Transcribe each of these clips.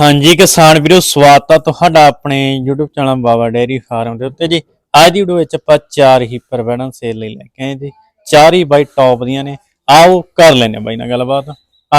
ਹਾਂਜੀ ਕਿਸਾਨ ਵੀਰੋ ਸਵਾਗਤ ਆ ਤੁਹਾਡਾ ਆਪਣੇ YouTube channel Baba dairy farm ਦੇ ਉੱਤੇ ਜੀ। ਅੱਜ ਦੀ ਵੀਡੀਓ ਵਿੱਚ ਆਪਾਂ ਚਾਰ ਹੀ ਪ੍ਰਵੈਣਨ ਸੇਲ ਲਈ ਲੈ ਕੇ ਆਏ ਜੀ। ਚਾਰ ਹੀ ਬਾਈ ਟੌਪ ਦੀਆਂ ਨੇ। ਆਓ ਕਰ ਲੈਨੇ ਬਾਈ ਨਾਲ ਗੱਲਬਾਤ।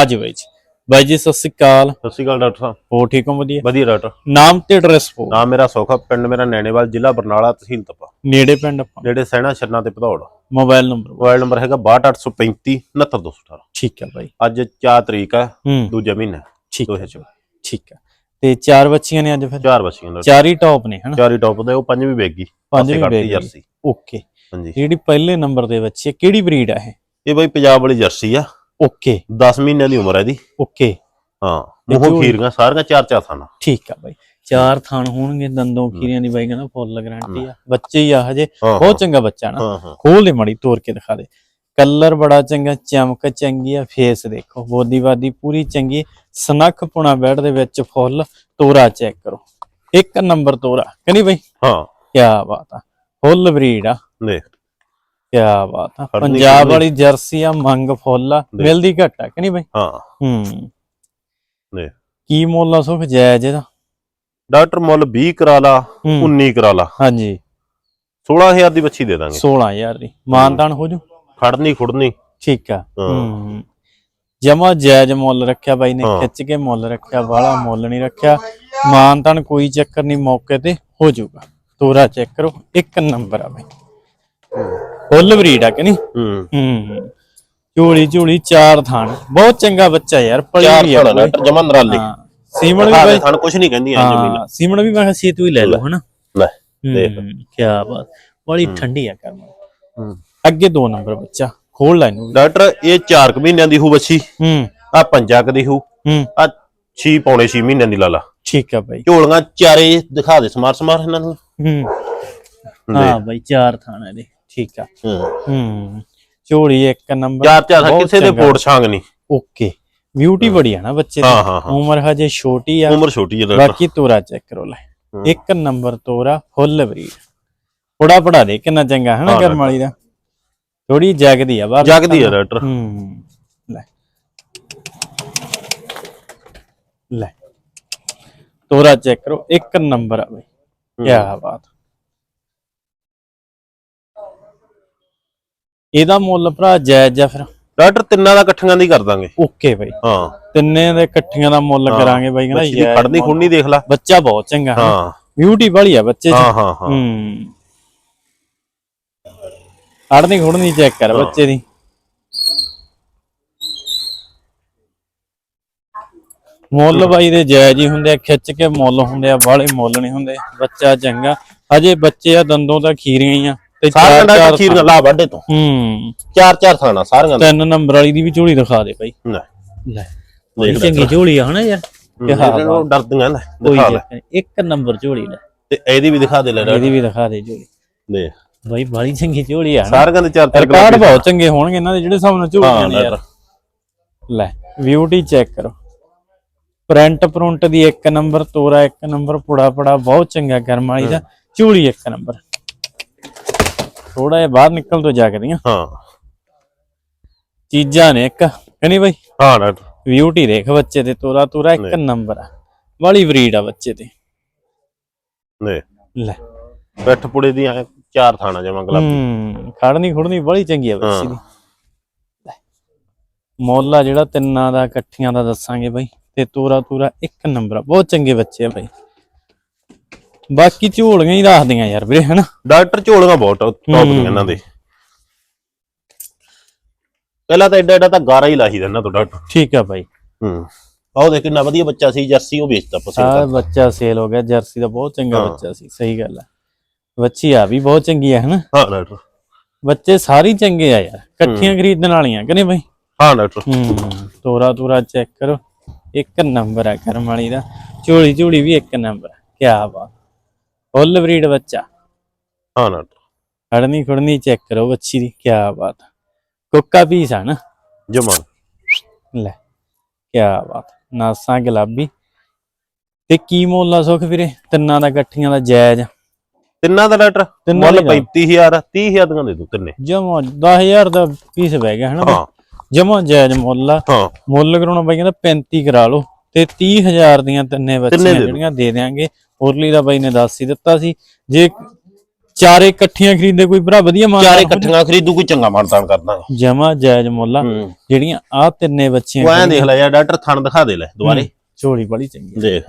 ਅੱਜ ਬਾਈ ਜੀ। ਬਾਈ ਜੀ ਸਤਿ ਸ੍ਰੀ ਅਕਾਲ। ਸਤਿ ਸ਼੍ਰੀ ਅਕਾਲ ਡਾਕਟਰ ਸਾਹਿਬ। ਹੋ ਠੀਕ ਹੋ? ਵਧੀਆ। ਵਧੀਆ ਡਾਕਟਰ। ਨਾਮ ਤੇ ਐਡਰੈਸ ਹੋ ਨਾਮ ਮੇਰਾ ਸੋਖਾ ਪਿੰਡ ਮੇਰਾ ਨੈਣੇਵਾਲ ਜ਼ਿਲ੍ਹਾ ਬਰਨਾਲਾ ਤਹਿਸੀਲ ਤਪਾ। ਨੇੜੇ ਪਿੰਡ ਆਪਾਂ। ਜਿਹੜੇ ਸੈਣਾ ਛੰਨਾ ਤੇ Bhadaur. Mobile number mobile number ਹੈਗਾ 62835 69218 ਠੀਕ ਹੈ ਬਾਈ। ਅੱਜ 4 ਤਰੀਕ ਹੈ ਹੂੰ। ਦੂਜਾ ਮਹੀਨਾ। ਠੀਕ। ਹੈ 2024 ਠੀਕ ਹੈ ਤੇ ਚਾਰ ਬੱਚੀਆਂ ਨੇ ਅੱਜ ਫਿਰ? ਚਾਰ ਬੱਚੀਆਂ ਦਾ ਚਾਰ ਹੀ ਟੌਪ ਨੇ ਹਨਾ? ਚਾਰ ਹੀ ਟੌਪ ਦੇ ਉਹ ਪੰਜਵੀਂ ਵੇਗੀ ਪੰਜਵੀਂ ਕੱਢਤੀ ਵੇਗੀ। ਜਰਸੀ। ਓਕੇ ਹਾਂਜੀ। ਜਿਹੜੀ ਪਹਿਲੇ ਨੰਬਰ ਦੇ ਬੱਚੇ ਕਿਹੜੀ ਬਰੀਡ ਆ ਇਹ? ਇਹ ਬਾਈ ਪੰਜਾਬ ਵਾਲੀ ਜਰਸੀ ਆ। ਓਕੇ 10 ਮਹੀਨਿਆਂ ਦੀ ਉਮਰ ਹੈ ਇਹਦੀ। ਓਕੇ ਹਾਂ। ਮੂੰਹੋਂ ਖੀਰੀਆਂ ਸਾਰੀਆਂ ਚਾਰ ਚਾਰ ਥਾਣਾ ਠੀਕ ਆ ਬਾਈ। ਚਾਰ ਥਾਣ ਹੋਣਗੇ ਦੰਦੋਂ ਖੀਰੀਆਂ ਦੀ ਬਾਈ ਕਹਿੰਦਾ ਫੁੱਲ ਗਾਰੰਟੀ ਆ। ਬੱਚੇ ਹੀ ਆ ਹਜੇ। ਬਹੁਤ ਚੰਗਾ ਬੱਚਾ ਨਾ। ਖੋਲ ਦੇ ਮੜੀ ਤੋੜ ਕੇ ਦਿਖਾ ਦੇ। ਕਲਰ ਬੜਾ ਚੰਗਾ ਚਮਕ ਚੰਗੀ ਆ ਫੇਸ ਦੇਖੋ ਬੋਦੀ ਬਾਦੀ ਪੂਰੀ ਚੰਗੀ ਸਨੱਖ ਪੁਣਾ ਬੈਡ ਦੇ ਵਿੱਚ ਫੁੱਲ ਤੋਰਾ ਚੈੱਕ ਕਰੋ। ਇੱਕ ਨੰਬਰ ਤੋਰਾ ਕਨੀ ਬਾਈ? ਹਾਂ। ਕੀ ਬਾਤ ਆ ਫੁੱਲ ਬਰੀਡ ਆ। ਦੇਖ ਕੀ ਬਾਤ ਆ ਪੰਜਾਬ। ਵਾਲੀ ਜਰਸੀ ਆ ਮੰਗ ਫੁੱਲ ਆ। ਮਿਲਦੀ ਘੱਟ ਆ ਕਨੀ ਬਾਈ? ਹਾਂ। ਹੂੰ। ਦੇਖ ਕੀ ਮੁੱਲ ਆ ਸੁਖ ਜਾਇਜ਼ ਇਹਦਾ? ਡਾਕਟਰ ਮੁੱਲ 20 ਕਰਾ ਲਾ ਹੂੰ। 19 ਕਰਾ ਲਾ ਹਾਂਜੀ 16000 ਦੀ ਬੱਚੀ ਦੇ ਦਾਂਗੇ। 16000 ਦੀ। ਮਾਨਤਾਨ ਹੋ ਜੂ? ਖੜਨੀ ਖੁੜਨੀ। ਠੀਕ ਆ। ਹਾਂ। ਜਮਾ ਜਾਇਜ਼ ਮੁੱਲ ਰੱਖਿਆ ਬਾਈ ਨੇ। ਖਿੱਚ ਕੇ ਮੁੱਲ ਰੱਖਿਆ ਵਾਲਾ ਮੁੱਲ ਨਹੀਂ ਰੱਖਿਆ। ਮਾਨਤਾਨ ਕੋਈ ਚੱਕਰ ਨਹੀਂ ਮੌਕੇ ਤੇ ਹੋ ਜਾਊਗਾ। ਤੋਰਾ ਚੈੱਕ ਕਰੋ ਇੱਕ ਨੰਬਰ ਆ ਬਾਈ। ਫੁੱਲ ਬਰੀਡ ਆ ਕਿ ਨਹੀਂ? ਹੂੰ। ਝੋਲੀ ਝੋਲੀ ਚਾਰ ਥਾਣ ਬਹੁਤ ਚੰਗਾ ਬੱਚਾ ਯਾਰ ਚਾਰ ਵੀ ਆ ਜਮਾ ਨਰਾਲੀ। ਸੀਮਣ ਵੀ ਬਾਈ ਥਾਣ ਕੁਛ ਨਹੀਂ ਕਹਿੰਦੀ ਐ ਜ਼ਮੀਨ। ਸੀਮਣ ਵੀ ਮੈਂ ਕਿਹਾ ਸੀਤੂ ਹੀ ਲੈ ਲਓ ਹਨਾ? ਲੈ। ਦੇਖ। ਕੀ ਬਾਤ। ਬੜੀ ਠੰਡੀ ਆ ਕਰਮ। ਹੂੰ। ਅੱਗੇ ਦੋ ਨੰਬਰ ਬੱਚਾ ਖੋਲ ਲੈ ਇਹਨੂੰ ਡਾਕਟਰ ਇਹ 4 ਕੁ ਮਹੀਨਿਆਂ ਦੀ ਹੂ ਬੱਚੀ। ਹੂੰ। ਆ ਪੰਜਾ ਕੁ ਦੀ ਹੂ ਹੂੰ। ਆ 6 ਪੌਣੇ 6 ਮਹੀਨਿਆਂ ਦੀ ਲਾਲਾ ਠੀਕ ਆ ਬਾਈ। ਝੋਲੀਆਂ ਚਾਰੇ ਦਿਖਾ ਦੇ ਸਮਾਰ ਸਮਾਰ ਇਹਨਾਂ ਨੂੰ। ਹੂੰ। ਹਾਂ ਬਾਈ ਚਾਰ ਥਾਣਾ ਦੇ ਠੀਕ ਆ। ਹੂੰ। ਝੋਲੀ ਇੱਕ ਨੰਬਰ ਚਾਰ ਚਾਰ ਕਿਸੇ ਦੇ। ਫੋੜ ਛਾਂਗ ਨਹੀਂ। ਓਕੇ। ਬਿਊਟੀ ਬੜੀ ਆ ਨਾ ਬੱਚੇ ਦੀ। ਉਮਰ ਹਜੇ ਛੋਟੀ ਆ। ਉਮਰ ਛੋਟੀ ਡਾਕਟਰ ਬਾਕੀ ਤੋਰਾ ਚੈੱਕ ਕਰੋ ਲੈ। ਇੱਕ ਨੰਬਰ ਤੋਰਾ ਫੁੱਲ ਬਰੀਡ। ਪੜਾ ਪੜਾ ਦੇ ਕਿੰਨਾ ਚੰਗਾ ਹੈ ਨਾ ਕਰਮ ਵਾਲੀ ਦਾ। ਥੋੜੀ ਜਗਦੀ ਆ ਬਾਹਰ। ਜਗਦੀ ਹੈ ਡਾਕਟਰ। ਹੂੰ ਲੈ। ਲੈ। ਤੋਰਾ ਚੈੱਕ ਕਰੋ ਇੱਕ ਨੰਬਰ ਆ ਬਈ। ਕੀ ਬਾਤ। ਇਹਦਾ ਮੁੱਲ ਭਰਾ ਜਾਇਜ਼ ਆ ਫਿਰ। ਡਾਕਟਰ ਤਿੰਨਾਂ ਦਾ ਇਕੱਠੀਆਂ ਦੀ ਕਰ ਦਾਂਗੇ। ਓਕੇ ਬਈ। ਹਾਂ। ਤਿੰਨੇ ਦੇ ਇਕੱਠੀਆਂ ਦਾ ਮੁੱਲ। ਕਰਾਂਗੇ ਬਾਈ ਕਹਿੰਦਾ ਯਾਰ ਖੜਨੀ ਖੁੜਨੀ ਦੇਖ ਲੈ। ਬੱਚਾ ਬਹੁਤ ਚੰਗਾ ਹੈ। ਹਾਂ। ਬਿਊਟੀ ਵਾਲੀ ਆ ਬੱਚੇ ਚ। ਹਾਂ ਹਾਂ ਹਾਂ। ਹੂੰ। ਖੜਨੀ ਖੁੜਨੀ ਚੈੱਕ ਕਰ ਬੱਚੇ ਦੀ। ਮੁੱਲ ਬਾਈ ਦੇ ਜਾਇਜ਼ ਹੀ ਹੁੰਦੇ ਆ ਖਿੱਚ ਕੇ ਮੁੱਲ ਹੁੰਦੇ ਆ ਬਾਹਲੇ ਮੁੱਲ ਨਹੀਂ ਹੁੰਦੇ ਬੱਚਾ ਚੰਗਾ। ਅਜੇ ਬੱਚੇ ਆ ਦੰਦੋਂ ਤਾਂ ਖੀਰੀਆਂ ਹੀ ਆ ਤੇ ਸਾਰਿਆਂ ਚਾਰ ਦਾ ਚਾਰ ਖੀਰ ਲਾ ਵੱਡੇ ਤੋਂ। ਹੂੰ। ਚਾਰ ਚਾਰ ਥਾਣਾ ਸਾਰੀਆਂ ਦਾ। ਤਿੰਨ ਨੰਬਰ ਵਾਲੀ ਦੀ ਵੀ ਝੋਲੀ ਦਿਖਾ ਦੇ ਬਾਈ। ਲੈ। ਲੈ। ਚੰਗੀ ਝੋਲੀ ਆ ਹਨਾ ਯਾਰ। ਇਹ ਹਾਂ ਡਰਦੀਆਂ ਨੇ ਦਿਖਾ ਲੈ। ਇੱਕ ਨੰਬਰ ਝੋਲੀ ਲੈ। ਤੇ ਇਹਦੀ ਵੀ ਦਿਖਾ ਦੇ ਲੈ ਇਹਦੀ ਵੀ ਦਿਖਾ ਦੇ ਝੋਲੀ। ਦੇਖ। ਬਾਈ ਬੜੀ ਚੰਗੀ ਝੋਲੀ ਆ ਨਾ। ਸਾਰਿਆਂ ਦੇ ਚਾਰ ਚਾਰ ਰਿਕਾਰਡ ਬਹੁਤ ਚੰਗੇ ਹੋਣਗੇ ਇਹਨਾਂ ਦੇ ਜਿਹੜੇ ਹਿਸਾਬ ਨਾਲ ਝੋਲੀਆਂ ਨੇ ਯਾਰ ਲੈ ਬਿਊਟੀ ਚੈੱਕ ਕਰੋ। ਪ੍ਰਿੰਟ ਪ੍ਰਿੰਟ ਦੀ ਇੱਕ ਨੰਬਰ ਤੋਰਾ ਇੱਕ ਨੰਬਰ ਪੁੜਾ ਪੜਾ ਬਹੁਤ ਚੰਗਾ ਗਰਮ ਵਾਲੀ ਦਾ। ਝੋਲੀ ਇੱਕ ਨੰਬਰ ਥੋੜਾ ਜਿਹਾ ਬਾਹਰ ਨਿਕਲ ਤੋਂ ਜਾਗਦੀਆਂ। ਹਾਂ। ਚੀਜ਼ਾਂ ਨੇ ਇੱਕ ਕਹਨੀ ਬਾਈ? ਹਾਂ ਡਾਕਟਰ ਬਿਊਟੀ ਦੇਖ ਬੱਚੇ ਤੇ ਤੋਰਾ ਤੋਰਾ ਇੱਕ ਨੰਬਰ ਆ। ਵਾਲੀ ਬਰੀਡ ਆ ਬੱਚੇ ਤੇ ਨੇ ਲੈ। ਪਿੱਠ ਪੁੜੇ ਦੀ ਐਂ ਚਾਰ ਥਾਣਾ ਜਮਾ ਗਲਾ ਹੂੰ ਖੜਨੀ ਖੁੜਨੀ ਬੜੀ ਚੰਗੀ ਆ ਹਾਂ। ਦੀ। ਮੁੱਲ ਆ ਜਿਹੜਾ ਤਿੰਨਾਂ ਦਾ ਇਕੱਠੀਆਂ ਦਾ ਦੱਸਾਂਗੇ ਬਾਈ। ਤੇ ਤੋਰਾ ਤੋਰਾ ਇੱਕ ਨੰਬਰ ਆ। ਬਹੁਤ ਚੰਗੇ ਬੱਚੇ ਆ ਬਾਈ। ਬਾਕੀ ਝੋਲੀਆਂ ਹੀ ਰੱਖਦੀਆਂ ਯਾਰ ਵੀਰੇ ਹਨਾ? ਡਾਕਟਰ ਝੋਲੀਆਂ ਬਹੁਤ ਟੌਪ ਦੀਆਂ ਇਹਨਾਂ ਦੇ। ਪਹਿਲਾਂ ਤਾਂ ਐਡਾ ਐਡਾ ਤਾਂ ਗਾਰਾ ਹੀ ਲਾਹੀ ਇਹਨਾਂ ਤੋਂ ਡਾਕਟਰ। ਠੀਕ ਆ ਬਾਈ। ਹੂੰ। ਆਹ ਦੇਖ ਕਿੰਨਾ ਵਧੀਆ ਬੱਚਾ ਸੀ ਜਰਸੀ ਉਹ ਵੇਚਤਾ ਆ ਪਸੰਦ ਬੱਚਾ ਸੇਲ ਹੋ ਗਿਆ ਜਰਸੀ ਦਾ ਬਹੁਤ ਚੰਗਾ। ਬੱਚਾ ਸੀ ਸਹੀ ਗੱਲ ਆ। ਬੱਚੀ ਆ ਵੀ ਬਹੁਤ ਚੰਗੀ ਆ ਹਨਾ? ਹਾਂ ਡਾਕਟਰ। ਬੱਚੇ ਸਾਰੇ ਹੀ ਚੰਗੇ ਆ ਯਾਰ ਇਕੱਠੀਆਂ ਖਰੀਦਣ ਵਾਲੀਆਂ ਕਿ ਨਹੀਂ ਬਾਈ? ਹਾਂ ਡਾਕਟਰ। ਹੂੰ ਤੋਰਾ ਤੋਰਾ ਚੈੱਕ ਕਰੋ ਇੱਕ ਨੰਬਰ ਆ ਕਰਮ ਵਾਲੀ ਦਾ ਝੋਲੀ ਝੋਲੀ ਵੀ ਇੱਕ ਨੰਬਰ ਕੀ ਬਾਤ। ਫੁੱਲ ਬਰੀਡ ਬੱਚਾ। ਹਾਂ ਡਾਕਟਰ। ਖੜਨੀ ਖੜਨੀ ਚੈੱਕ ਕਰੋ ਬੱਚੀ ਦੀ ਕੀ ਬਾਤ। ਕੁੱਕਾ ਪੀਸ ਆ ਨਾ ਜਮਾ। ਲੈ ਕੀ ਬਾਤ ਨਾਸਾਂ ਗੁਲਾਬੀ। ਤੇ ਕੀ ਮੁੱਲ ਆ ਸੁਖ ਵੀਰੇ? ਤਿੰਨਾਂ ਦਾ ਇਕੱਠੀਆਂ ਦਾ ਜਾਇਜ਼। ਤਿੰਨਾਂ ਦਾ ਤਿੰਨਾਂ ਮੁੱਲ ਦਾ 35000 30000 ਦੀਆਂ ਦੇ ਦੂ ਤਿੰਨੇ। ਜਮਾ 10000 ਦਾ ਪੀਸ ਬਹਿ ਗਿਆ ਹਨਾ ਹਾਂ। ਜਮਾ ਜਾਇਜ਼ ਮੁੱਲ ਆ। ਹਾਂ। ਮੁੱਲ ਕਰਾਉਣਾ ਬਾਈ ਕਹਿੰਦਾ 35 ਕਰਾ ਲਓ। ਤੇ 30000 ਦੀਆਂ ਤਿੰਨੇ ਬੱਚੀਆਂ ਦੇ ਦਿਓ। ਜਿਹੜੀਆਂ ਦੇ ਦੇਾਂਗੇ ਉਰਲੀ ਦਾ ਬਾਈ ਨੇ ਦੱਸ ਹੀ ਦਿੱਤਾ ਸੀ। ਜੇ ਚਾਰੇ ਇਕੱਠੀਆਂ ਖਰੀਦੇ ਕੋਈ ਭਰਾ ਵਧੀਆ ਮਾਲ ਚਾਰੇ ਇਕੱਠੀਆਂ ਖਰੀਦੂ ਕੋਈ ਚੰਗਾ ਮਾਨਤਾਨ ਕਰਦਾ। ਜਮਾ ਜਾਇਜ਼ ਮੁੱਲਾ ਹੂੰ। ਜਿਹੜੀਆਂ ਆ ਤਿੰਨੇ ਬੱਚੀਆਂ ਉਹ ਐਂ ਦੇਖ ਲੈ ਯਾਰ ਡਾਕਟਰ ਥਣ ਦਿਖਾ ਦੇ ਲੈ ਦੁਬਾਰੇ। ਝੋਲੀ ਬੜੀ ਚੰਗੀ ਆ। ਦੇਖ।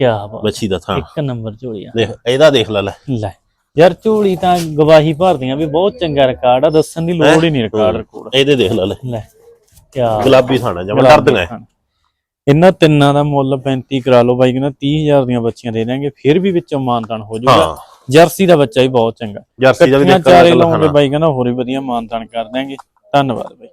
ਕਿਆ ਬਾਤ ਬੱਚੀ ਦਾ ਥਣ ਇੱਕ ਨੰਬਰ ਝੋਲੀ ਆ। ਦੇਖ ਇਹਦਾ ਦੇਖ ਲੈ ਲੈ। ਲੈ। ਯਾਰ ਝੋਲੀ ਤਾਂ ਗਵਾਹੀ ਭਰਦੀਆਂ ਵੀ ਬਹੁਤ ਚੰਗਾ ਰਿਕਾਰਡ ਆ ਦੱਸਣ ਦੀ ਲੋੜ ਹੀ ਨਹੀਂ ਰਿਕਾਰਡ ਰਿਕਾਰਡ ਇਹਦੇ ਦੇਖ ਲੈ ਲੈ। ਲੈ ਕਿਆ ਗੁਲਾਬੀ ਥਾਣਾ ਜਮਾ ਡਰਦੀਆਂ ਹਾਂ। ਇਹਨਾਂ ਤਿੰਨਾਂ ਦਾ ਮੁੱਲ 35 ਕਰਾ ਲਓ ਬਾਈ ਕਹਿੰਦਾ 30000 ਦੀਆਂ ਬੱਚੀਆਂ ਦੇ ਦਾਂਗੇ ਫਿਰ ਵੀ ਵਿੱਚੋਂ ਮਾਨਤਾਨ ਹੋ ਜਾਊਗਾ। ਜਰਸੀ ਦਾ ਬੱਚਾ ਵੀ ਬਹੁਤ ਚੰਗਾ। ਜਰਸੀ ਦਾ ਵੀ ਦੇਖ ਚਾਰੇ ਲੈ ਲਾਉਂਗੇ ਬਾਈ ਕਹਿੰਦਾ ਹੋਰ ਵੀ ਵਧੀਆ ਮਾਨਤਾਨ ਕਰ ਦਾਂਗੇ ਧੰਨਵਾਦ ਬਾਈ।